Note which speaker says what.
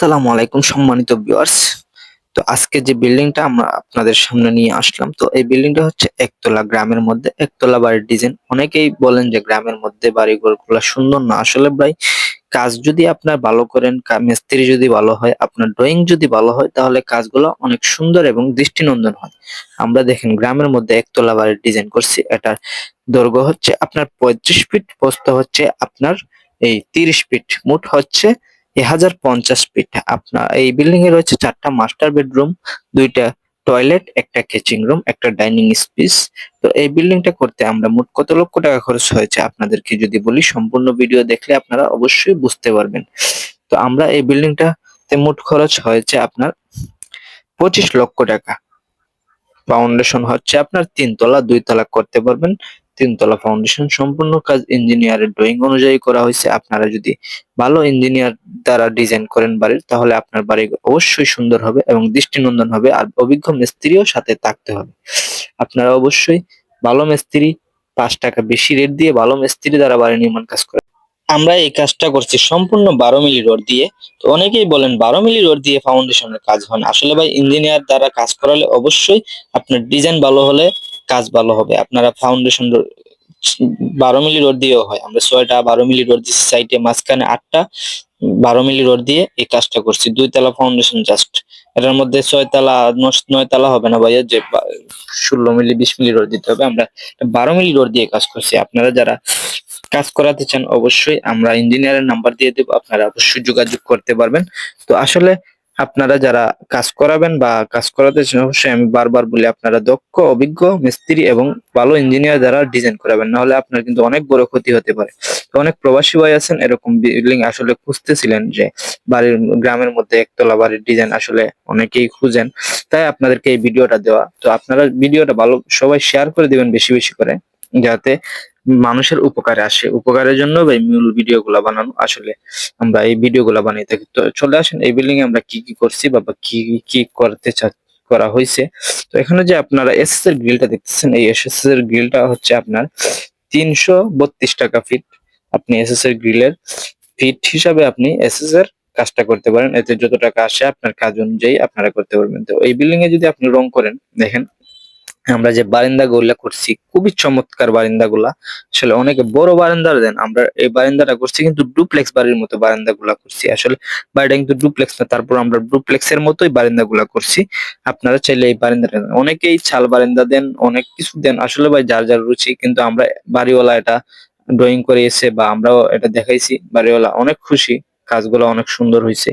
Speaker 1: আসসালামু আলাইকুম সম্মানিত ভিউয়ার্স তো আজকে যে বিল্ডিংটা আমরা আপনাদের সামনে নিয়ে আসলাম, তো এই বিল্ডিংটা হচ্ছে একতলা গ্রামের মধ্যে, একতলা বাড়ির ডিজাইন অনেকেই বলেন যে গ্রামের মধ্যে বাড়িঘরগুলো সুন্দর না। আসলে ভাই, কাজ যদি আপনার ভালো করেন মিস্ত্রি যদি ভালো হয়, আপনার ড্রয়িং যদি ভালো হয়, তাহলে কাজগুলো অনেক সুন্দর এবং দৃষ্টিনন্দন হয়। আমরা দেখেন গ্রামের মধ্যে একতলা বাড়ির ডিজাইন করছি। এটার দৈর্ঘ্য হচ্ছে আপনার পঁয়ত্রিশ ফিট প্রস্থ হচ্ছে আপনার এই তিরিশ ফিট মোট হচ্ছে এ হাজার পঞ্চাশ ফিট আপনার, এই বিল্ডিং এ রয়েছে চারটা মাস্টার বেডরুম দুইটা টয়লেট একটা কিচেন রুম একটা ডাইনিং স্পেস তো এই বিল্ডিংটা করতে আমরা মোট কত লক্ষ টাকা খরচ হয়েছে আপনাদেরকে যদি বলি, সম্পূর্ণ ভিডিও দেখলে আপনারা অবশ্যই বুঝতে পারবেন। তো আমরা এই বিল্ডিংটাতে মোট খরচ হয়েছে আপনার পঁচিশ লক্ষ টাকা। ফাউন্ডেশন হচ্ছে আপনার তিনতলা দুই তলা করতে পারবেন। তিনতলা ফাউন্ডেশন সম্পূর্ণ কাজ ইঞ্জিনিয়ারের ড্রয়িং অনুযায়ী করা হয়েছে। আপনারা যদি ভালো ইঞ্জিনিয়ার দ্বারা ডিজাইন করেন বাড়ির, তাহলে আপনার বাড়ি অবশ্যই সুন্দর হবে এবং দৃষ্টিনন্দন হবে আর অভিজ্ঞ মিস্ত্রিও সাথে থাকতে হবে। আপনারা অবশ্যই ভালো মিস্ত্রি, পাঁচ টাকা বেশি রেট দিয়ে ভালো মিস্ত্রি দ্বারা বাড়ি নির্মাণ কাজ করে আমরা এই কাজটা করছি সম্পূর্ণ বারো মিলি রড দিয়ে। তো অনেকেই বলেন বারো মিলি রড দিয়ে ফাউন্ডেশনের কাজ হয় আসলে ভাই ইঞ্জিনিয়ার দ্বারা কাজ করালে অবশ্যই আপনার ডিজাইন ভালো হলে কাজ ভালো হবে। আপনারা ফাউন্ডেশন বারো মিলি রোড দিয়েও হয়। আমরা ছয়টা বারো মিলি রড দিচ্ছি সাইডে মাঝখানে আটটা, বারো মিলি রোড দিয়ে এই কাজটা করছি। দুই তলা ফাউন্ডেশন জাস্ট এটার মধ্যে ছয় তলা নয়- তলা হবে না ভাইয়া, যে ষোলো মিলি, বিশ মিলি রোড দিতে হবে। আমরা বারো মিলি রোড দিয়ে কাজ করছি। আপনারা যারা কাজ করাতে চান, অবশ্যই আমরা ইঞ্জিনিয়ারের নাম্বার দিয়ে দেবো। আপনারা অবশ্যই যোগাযোগ করতে পারবেন। তো আসলে আপনারা যারা কাজ করাবেন বা কাজ করাতে অবশ্যই আমি বারবার বলি, আপনারা দক্ষ, অভিজ্ঞ, মিস্ত্রি এবং ভালো ইঞ্জিনিয়ার দ্বারা ডিজাইন করাবেন, নাহলে আপনার কিন্তু অনেক বড় ক্ষতি হতে পারে। অনেক প্রবাসী ভাই আছেন, এরকম বিল্ডিং আসলে খুঁজতেছিলেন যে বাড়ির গ্রামের মধ্যে একতলা বাড়ির ডিজাইন আসলে অনেকেই খুঁজেন, তাই আপনাদেরকে এই ভিডিওটা দেওয়া। তো আপনারা ভিডিওটা ভালো, সবাই শেয়ার করে দিবেন বেশি বেশি করে, যাতে মানুষের উপকারে আসে। উপকারের জন্য এই মূল ভিডিও গুলা বানানো, আসলে আমরা এই ভিডিও গুলা বানিয়ে থাকি। তো চলে আসেন, এই বিল্ডিং এ আমরা কি কি করছি বা বা কি কি করতে চা, করা হয়েছে তো এখানে যে আপনারা এসএস এর গ্রিলটা দেখতেছেন, এই এসএস এর গ্রিলটা হচ্ছে আপনার তিনশো বত্রিশ টাকা ফিট আপনি এসএস এর গ্রিলের ফিট হিসাবে আপনি এসএস এর কাজটা করতে পারেন। এতে যত টাকা আসে আপনার কাজ অনুযায়ী আপনারা করতে পারবেন। তো এই বিল্ডিং এ যদি আপনি রং করেন, দেখেন আমরা যে বারিন্দা গুলা করছি, খুবই চমৎকার বারিন্দা গুলা আসলে অনেকে বড় বারান্দার দেন, আমরা এই বারান্দাটা করছি কিন্তু ডুপ্লেক্স বাড়ির মতো বারান্দা গুলা করছি। আসলে বাড়িটা কিন্তু ডুপ্লেক্স না, তারপর আমরা ডুপ্লেক্স এর মতোই বারান্দা গুলা করছি। আপনারা চাইলে এই বারান্দাটা। অনেকেই ছাল বারান্দা দেন, অনেক কিছু দেন। আসলে ভাই, যার যার রুচি, কিন্তু আমরা বাড়িওয়ালা এটা ড্রয়িং করে এসে বা আমরাও এটা দেখাইছি, বাড়িওয়ালা অনেক খুশি, কাজগুলো অনেক সুন্দর হয়েছে